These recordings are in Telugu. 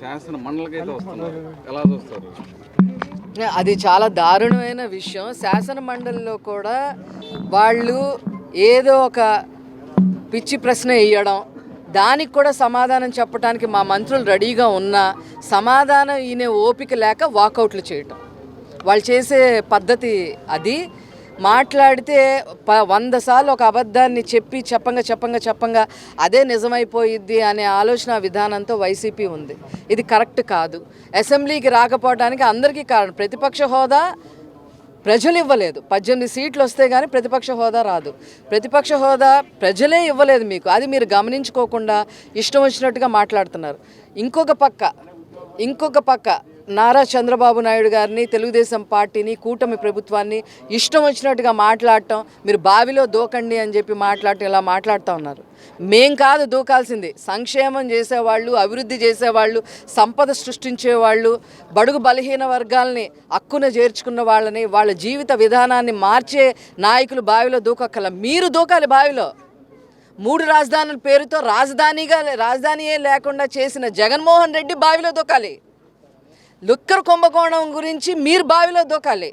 శాసన మండలికైతే వస్తున్నారు. ఎలా చూస్తారు? అది చాలా దారుణమైన విషయం. శాసన మండలిలో కూడా వాళ్ళు ఏదో ఒక పిచ్చి ప్రశ్న వేయడం దానికి కూడా సమాధానం చెప్పడానికి మా మంత్రులు రెడీగా ఉన్నా సమాధానం ఈయన ఓపిక లేక వాకౌట్లు చేయటం. వాళ్ళు చేసే పద్ధతి అది. మాట్లాడితే ప వంద సార్లు ఒక అబద్ధాన్ని చెప్పి చెప్పంగా చెప్పంగా చెప్పంగా అదే నిజమైపోయిద్ది అనే ఆలోచన విధానంతో వైసీపీ ఉంది. ఇది కరెక్ట్ కాదు. అసెంబ్లీకి రాకపోవడానికి అందరికీ కారణం ప్రతిపక్ష హోదా ప్రజలు ఇవ్వలేదు. పద్దెనిమిది సీట్లు వస్తే కానీ ప్రతిపక్ష హోదా రాదు. ప్రతిపక్ష హోదా ప్రజలే ఇవ్వలేదు మీకు. అది మీరు గమనించుకోకుండా ఇష్టం వచ్చినట్టుగా మాట్లాడుతున్నారు. ఇంకొక పక్క ఇంకొక పక్క నారా చంద్రబాబు నాయుడు గారిని తెలుగుదేశం పార్టీని కూటమి ప్రభుత్వాన్ని ఇష్టం వచ్చినట్టుగా మాట్లాడటం మీరు బావిలో దూకండి అని చెప్పి మాట్లాడటం ఇలా మాట్లాడుతూ ఉన్నారు. మేం కాదు దూకాల్సింది. సంక్షేమం చేసేవాళ్ళు అభివృద్ధి చేసేవాళ్ళు సంపద సృష్టించేవాళ్ళు బడుగు బలహీన వర్గాల్ని హక్కున చేర్చుకున్న వాళ్ళని వాళ్ళ జీవిత విధానాన్ని మార్చే నాయకులు బావిలో దూకక్కల మీరు దూకాలి బావిలో. మూడు రాజధానుల పేరుతో రాజధానిగా రాజధానియే లేకుండా చేసిన జగన్మోహన్ రెడ్డి బావిలో దూకాలి. లుక్కర్ కుంభకోణం గురించి మీరు బావిలో దూకాలి.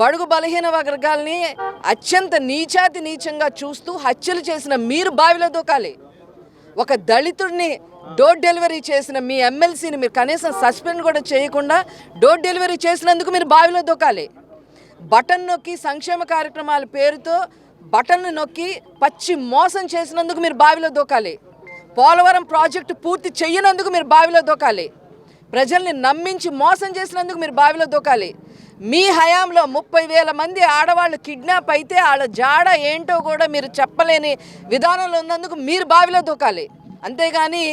బడుగు బలహీన వర్గాల్ని అత్యంత నీచాతి నీచంగా చూస్తూ హత్యలు చేసిన మీరు బావిలో దూకాలి. ఒక దళితుడిని డోర్ డెలివరీ చేసిన మీ ఎమ్మెల్సీని మీరు కనీసం సస్పెండ్ కూడా చేయకుండా డోర్ డెలివరీ చేసినందుకు మీరు బావిలో దూకాలి. బటన్ నొక్కి సంక్షేమ కార్యక్రమాల పేరుతో బటన్ను నొక్కి పచ్చి మోసం చేసినందుకు మీరు బావిలో దూకాలి. పోలవరం ప్రాజెక్టు పూర్తి చెయ్యనందుకు మీరు బావిలో దూకాలి. ప్రజల్ని నమ్మించి మోసం చేసినందుకు మీరు బావిలో దూకాలి. మీ హయాంలో ముప్పై వేల మంది ఆడవాళ్ళు కిడ్నాప్ అయితే వాళ్ళ జాడ ఏంటో కూడా మీరు చెప్పలేని విధానంలో ఉన్నందుకు మీరు బావిలో దూకాలి. అంతేగాని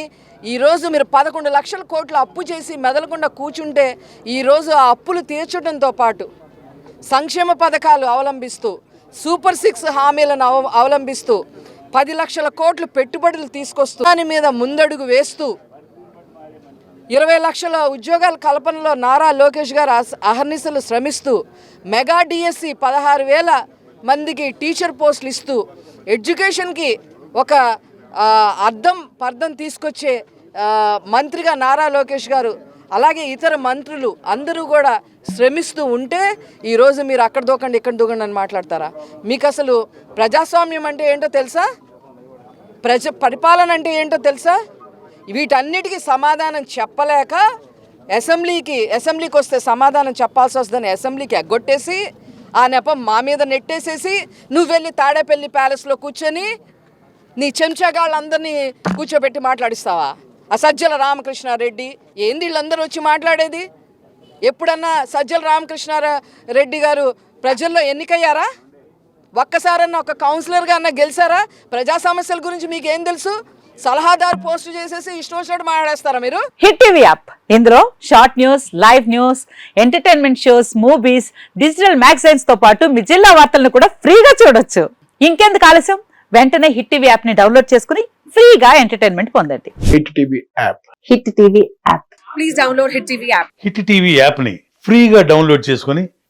ఈరోజు మీరు పదకొండు లక్షల కోట్లు అప్పు చేసి మెదలకుండా కూర్చుంటే ఈరోజు ఆ అప్పులు తీర్చడంతో పాటు సంక్షేమ పథకాలు అవలంబిస్తూ సూపర్ సిక్స్ హామీలను అవ అవలంబిస్తూ పది లక్షల కోట్లు పెట్టుబడులు తీసుకొస్తూ దాని మీద ముందడుగు వేస్తూ ఇరవై లక్షల ఉద్యోగాల కల్పనలో నారా లోకేష్ గారు అహర్నిశలు శ్రమిస్తూ మెగా డిఎస్సి పదహారు వేల మందికి టీచర్ పోస్టులు ఇస్తూ ఎడ్యుకేషన్కి ఒక అర్థం పర్థం తీసుకొచ్చే మంత్రిగా నారా లోకేష్ గారు అలాగే ఇతర మంత్రులు అందరూ కూడా శ్రమిస్తూ ఉంటే ఈరోజు మీరు అక్కడ దూకండి ఇక్కడ దూకండి అని మాట్లాడతారా? మీకు అసలు ప్రజాస్వామ్యం అంటే ఏంటో తెలుసా? ప్రజ పరిపాలన అంటే ఏంటో తెలుసా? వీటన్నిటికీ సమాధానం చెప్పలేక అసెంబ్లీకి అసెంబ్లీకి వస్తే సమాధానం చెప్పాల్సి వస్తుందని అసెంబ్లీకి ఎగ్గొట్టేసి ఆ నెపం మా మీద నెట్టేసేసి నువ్వు వెళ్ళి తాడేపల్లి ప్యాలెస్లో కూర్చొని నీ చెంచగాళ్ళందరినీ కూర్చోబెట్టి మాట్లాడిస్తావా? ఆ సజ్జల రామకృష్ణారెడ్డి ఏంది వీళ్ళందరూ వచ్చి మాట్లాడేది? ఎప్పుడన్నా సజ్జల రామకృష్ణారెడ్డి గారు ప్రజల్లో ఎన్నికయ్యారా? ఒక్కసారన్నా ఒక కౌన్సిలర్గా అన్న గెలిచారా? ప్రజా సమస్యల గురించి మీకు ఏం తెలుసు? సలహాదారు పోస్ట్ చేసేసి ఇష్టం వచ్చినట్టు మాట్లాడేస్తారా మీరు? Hit TV app. ఇందులో short news live news entertainment shows movies digital మ్యాగజైన్స్తో పాటు మీ జిల్లా వార్తలను కూడా ఫ్రీగా చూడొచ్చు. ఇంకెందుకు ఆలస్యం? వెంటనే హిట్ టీవీ యాప్ని డౌన్లోడ్ చేసుకుని ఫ్రీగా ఎంటర్టైన్మెంట్ పొందండి. Hit TV app. Hit TV app. Hit TV యాప్ని ఫ్రీగా డౌన్లోడ్ చేసుకొని